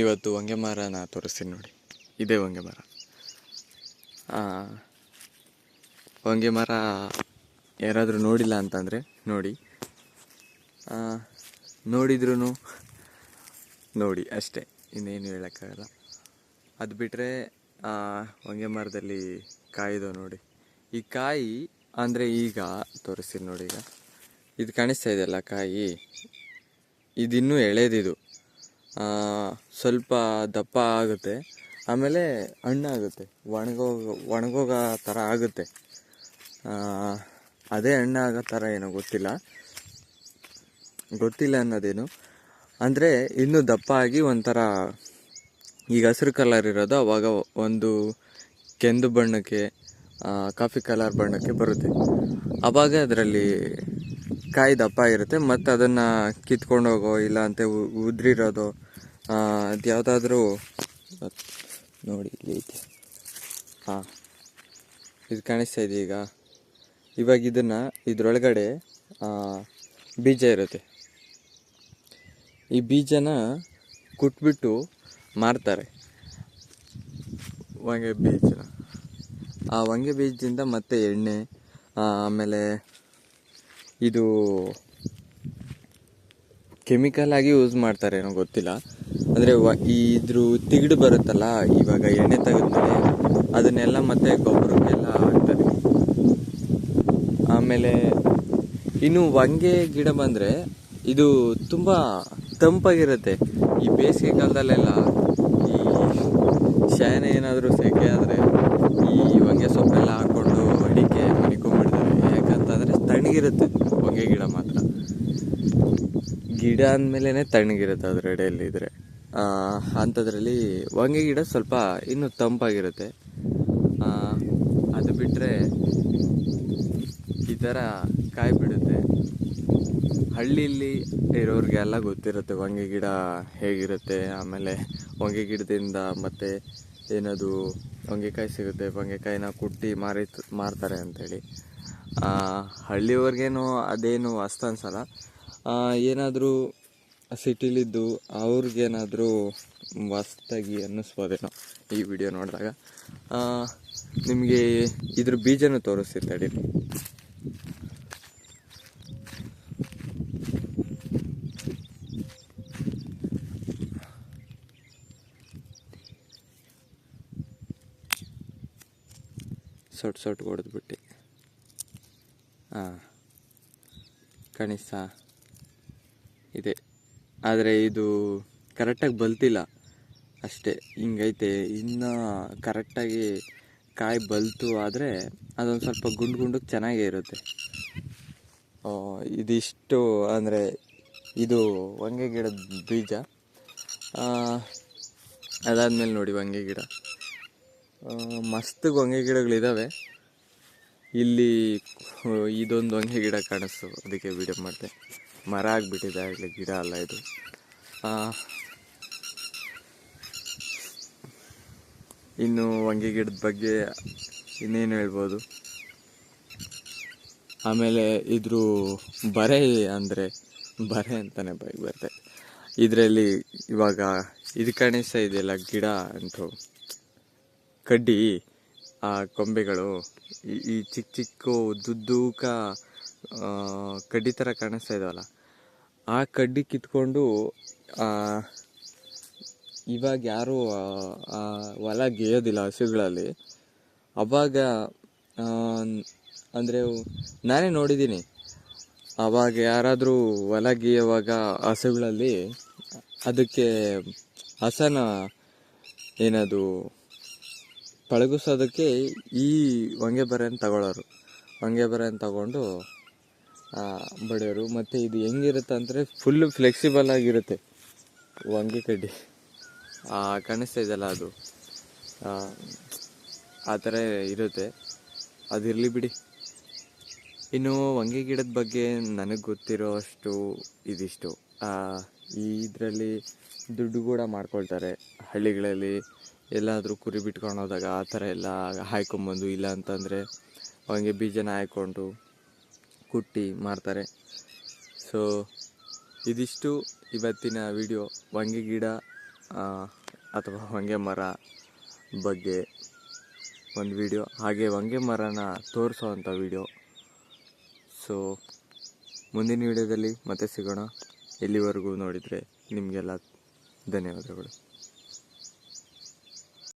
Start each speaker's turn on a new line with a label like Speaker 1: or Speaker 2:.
Speaker 1: ಇವತ್ತು ಹೊಂಗೆ ಮರನ ತೋರಿಸ್ತೀನಿ ನೋಡಿ. ಇದೇ ಹೊಂಗೆ ಮರ ಹೊಂಗೆ ಮರ ಯಾರಾದರೂ ನೋಡಿಲ್ಲ ಅಂತಂದರೆ ನೋಡಿ. ನೋಡಿದ್ರೂ ನೋಡಿ ಅಷ್ಟೇ, ಇನ್ನೇನು ಹೇಳೋಕ್ಕಾಗಲ್ಲ. ಅದು ಬಿಟ್ಟರೆ ಹೊಂಗೆ ಮರದಲ್ಲಿ ಕಾಯಿದು ನೋಡಿ. ಈ ಕಾಯಿ ಅಂದರೆ ಈಗ ತೋರಿಸ್ತೀನಿ ನೋಡಿ ಈಗ. ಇದು ಕಾಣಿಸ್ತಾ ಇದೆಯಲ್ಲ ಕಾಯಿ? ಇದಿನ್ನೂ ಎಳೆದಿದು. ಸ್ವಲ್ಪ ದಪ್ಪ ಆಗುತ್ತೆ. ಆಮೇಲೆ ಹಣ್ಣಾಗುತ್ತೆ ಒಣಗೋಗ, ಒಣಗೋಗೋ ಥರ ಆಗುತ್ತೆ. ಅದೇ ಹಣ್ಣಾಗೋ ಥರ ಏನೋ ಗೊತ್ತಿಲ್ಲ. ಗೊತ್ತಿಲ್ಲ ಅನ್ನೋದೇನು? ಅಂದರೆ ಇನ್ನೂ ದಪ್ಪ ಆಗಿ ಒಂಥರ ಈಗ ಹಸಿರು ಕಲರ್ ಇರೋದು ಅವಾಗ ಒಂದು ಕೆಂದು ಬಣ್ಣಕ್ಕೆ ಕಾಫಿ ಕಲರ್ ಬಣ್ಣಕ್ಕೆ ಬರುತ್ತೆ. ಆವಾಗ ಅದರಲ್ಲಿ ಕಾಯಿ ದಪ್ಪ ಇರುತ್ತೆ. ಮತ್ತು ಅದನ್ನು ಕಿತ್ಕೊಂಡೋಗೋ ಇಲ್ಲ ಅಂತ ಉದ್ರಿರೋದು ಅದು ಯಾವುದಾದ್ರೂ ನೋಡಿ ಇಲ್ಲಿ ಐತೆ. ಹಾಂ ಇದು ಕಾಣಿಸ್ತಾ ಇದೆ ಈಗ. ಇವಾಗ ಇದನ್ನು ಇದರೊಳಗಡೆ ಬೀಜ ಇರುತ್ತೆ. ಈ ಬೀಜನ ಕುಟ್ಬಿಟ್ಟು ಮಾರ್ತಾರೆ. ಹೊಂಗೆ ಬೀಜನ. ಆ ಹೊಂಗೆ ಬೀಜದಿಂದ ಮತ್ತೆ ಎಣ್ಣೆ ಆಮೇಲೆ ಇದು ಕೆಮಿಕಲ್ ಆಗಿ ಯೂಸ್ ಮಾಡ್ತಾರೆ ಏನೋ ಗೊತ್ತಿಲ್ಲ. ಅಂದರೆ ಇದ್ರು ತಿಗಡು ಬರುತ್ತಲ್ಲ, ಇವಾಗ ಎಣ್ಣೆ ತೆಗೆದ್ಮೇಲೆ ಅದನ್ನೆಲ್ಲ ಮತ್ತೆ ಗೊಬ್ಬರಕ್ಕೆಲ್ಲ ಹಾಕ್ತಾರೆ. ಆಮೇಲೆ ಇನ್ನು ವಂಗೆ ಗಿಡ ಬಂದರೆ ಇದು ತುಂಬ ತಂಪಾಗಿರುತ್ತೆ. ಈ ಬೇಸಿಗೆ ಕಾಲದಲ್ಲೆಲ್ಲ ಈ ಶಾನೆ ಏನಾದರೂ ಸೆಕೆ ಆದರೆ ಈ ಹೊಂಗೆ ಸೊಪ್ಪೆಲ್ಲ ಹಾಕ್ಕೊಂಡು ಅಡಿಕೆ ಮನಿಕೊಂಡ್ಬಿಡ್ತಾರೆ ಯಾಕಂತಂದರೆ ತಣ್ಣಗಿರುತ್ತೆ ಹೊಂಗೆ ಗಿಡ ಮಾತ್ರ. ಗಿಡ ಅಂದಮೇಲೆ ತಣ್ಣಗಿರುತ್ತೆ ಅದ್ರ ಎಡೆಯಲ್ಲಿ ಇದ್ರೆ. ಅಂಥದ್ರಲ್ಲಿ ವಂಗೆ ಗಿಡ ಸ್ವಲ್ಪ ಇನ್ನೂ ತಂಪಾಗಿರುತ್ತೆ. ಅದು ಬಿಟ್ಟರೆ ಈ ಥರ ಕಾಯಿ ಬಿಡುತ್ತೆ. ಹಳ್ಳಿಲಿ ಇರೋರಿಗೆಲ್ಲ ಗೊತ್ತಿರುತ್ತೆ ಹೊಂಗೆ ಗಿಡ ಹೇಗಿರುತ್ತೆ, ಆಮೇಲೆ ಹೊಂಗೆ ಗಿಡದಿಂದ ಮತ್ತೆ ಏನದು ಹೊಂಗೆಕಾಯಿ ಸಿಗುತ್ತೆ ಹೊಂಗೆಕಾಯಿನ ಕುಟ್ಟಿ ಮಾರಿ ಮಾರ್ತಾರೆ ಅಂಥೇಳಿ ಹಳ್ಳಿಯವ್ರಿಗೇನು ಅದೇನು ಅಸ್ತ ಅನ್ಸಲ್ಲ. ಏನಾದರೂ ಸಿಟಿಲಿದ್ದು ಅವ್ರಿಗೇನಾದರೂ ಹೊಸ್ದಾಗಿ ಅನ್ನಿಸ್ಬೋದೇನೋ ಈ ವಿಡಿಯೋ ನೋಡಿದಾಗ. ನಿಮಗೆ ಇದ್ರ ಬೀಜನೂ ತೋರಿಸ್ತೀನಿ ತಡೀರಿ ಸೊಟ್ಟು ಸೊಟ್ಟು ಹೊಡೆದ್ಬಿಟ್ಟು. ಹಾಂ ಕಾಣಿಸ್ತಾ. ಇದೆ. ಆದರೆ ಇದು ಕರೆಕ್ಟಾಗಿ ಬಲ್ತಿಲ್ಲ. ಅಷ್ಟೇ ಹಿಂಗೈತೆ. ಇನ್ನು ಕರೆಕ್ಟಾಗಿ ಕಾಯಿ ಬಲ್ತು ಆದರೆ ಅದೊಂದು ಸ್ವಲ್ಪ ಗುಂಡು ಗುಂಡಕ್ಕೆ ಚೆನ್ನಾಗೇ ಇರುತ್ತೆ. ಇದಿಷ್ಟು ಅಂದರೆ ಇದು ಹೊಂಗೆ ಗಿಡದ ಬೀಜ. ಅದಾದಮೇಲೆ ನೋಡಿ ವಂಗೆ ಗಿಡ. ಆ, ಮಸ್ತ್ ಹೊಂಗೆ ಗಿಡಗಳಿದ್ದಾವೆ ಇಲ್ಲಿ ಇದೊಂದು ಒಂಗೆ ಗಿಡ ಕಾಣಿಸ್ತು. ಅದಕ್ಕೆ ವಿಡಿಯೋ ಮಾಡಿದೆ. ಮರ ಆಗಿಬಿಟ್ಟಿದೆ ಆಗಲಿ ಗಿಡ ಅಲ್ಲ ಇದು. ಇನ್ನು ವಂಗಿ ಗಿಡದ ಬಗ್ಗೆ ಇನ್ನೇನು ಹೇಳ್ಬೋದು? ಆಮೇಲೆ ಇದ್ರ ಬರೆ ಅಂದರೆ ಬರೆ ಅಂತಲೇ ಬೈ ಬರ್ತದೆ ಇದರಲ್ಲಿ ಇವಾಗ ಇದು ಕಾಣಿಸ್ತಾ ಇದೆಯಲ್ಲ ಗಿಡ ಅಂತೂ. ಕಡ್ಡಿ ಆ ಕೊಂಬೆಗಳು ಈ ಚಿಕ್ಕ ಚಿಕ್ಕ ಉದ್ದುದ್ದೂಕ ಆ, ಕಡ್ಡಿ ಥರ ಕಾಣಿಸ್ತಾ ಇದ್ದಾವಲ್ಲ ಆ ಕಡ್ಡಿ ಕಿತ್ಕೊಂಡು ಇವಾಗ ಯಾರು ಹೊಲ ಗೇಯೋದಿಲ್ಲ ಹಸುಗಳಲ್ಲಿ. ಅವಾಗ ಅಂದರೆ ನಾನೇ ನೋಡಿದ್ದೀನಿ. ಅವಾಗ ಯಾರಾದರೂ ಹೊಲ ಗೀಯುವಾಗ ಹಸುಗಳಲ್ಲಿ ಅದಕ್ಕೆ ಹಸನ ಏನದು ಪಳಗಿಸೋದಕ್ಕೆ ಈ ಹೊಂಗೆ ಬರೆಯನ್ನು ತಗೊಳ್ಳೋರು ಹೊಂಗೆ ಬರೆಯನ್ನು ತಗೊಂಡು ಬಡಿಯೋರು ಮತ್ತು ಇದು ಹೆಂಗಿರುತ್ತೆ ಅಂದರೆ ಫುಲ್ಲು ಫ್ಲೆಕ್ಸಿಬಲ್ ಆಗಿರುತ್ತೆ. ವಂಗಿ ಕಡ್ಡಿ. ಕಾಣಿಸ್ತಾ ಇದೆಯಲ್ಲ ಅದು? ಆ, ಥರ ಇರುತ್ತೆ. ಅದಿರಲಿ ಬಿಡಿ. ಇನ್ನು ವಂಗಿ ಗಿಡದ ಬಗ್ಗೆ ನನಗೆ ಗೊತ್ತಿರೋ ಅಷ್ಟು ಇದಿಷ್ಟು. ಇದರಲ್ಲಿ ದುಡ್ಡು ಕೂಡ ಮಾಡ್ಕೊಳ್ತಾರೆ. ಹಳ್ಳಿಗಳಲ್ಲಿ ಎಲ್ಲಾದರೂ ಕುರಿ ಬಿಟ್ಕೊಂಡು ಹೋದಾಗ ಆ ಥರ ಎಲ್ಲ ಹಾಯ್ಕೊಂಬಂದು ಇಲ್ಲ ಅಂತಂದರೆ ಅವಂಗೆ ಬೀಜನ ಹಾಯ್ಕೊಂಡು ಕುಟ್ಟಿ ಮಾರ್ತಾರೆ. ಸೊ ಇದಿಷ್ಟು ಇವತ್ತಿನ ವಿಡಿಯೋ ಹೊಂಗೆ ಗಿಡ ಅಥವಾ ಹೊಂಗೆ ಮರ ಬಗ್ಗೆ ಒಂದು ವಿಡಿಯೋ ಹಾಗೆ ಹೊಂಗೆ ಮರನ ತೋರಿಸೋವಂಥ ವಿಡಿಯೋ ಸೊ ಮುಂದಿನ ವಿಡಿಯೋದಲ್ಲಿ ಮತ್ತೆ ಸಿಗೋಣ. ಎಲ್ಲಿವರೆಗೂ ನೋಡಿದರೆ ನಿಮಗೆಲ್ಲ ಧನ್ಯವಾದಗಳು.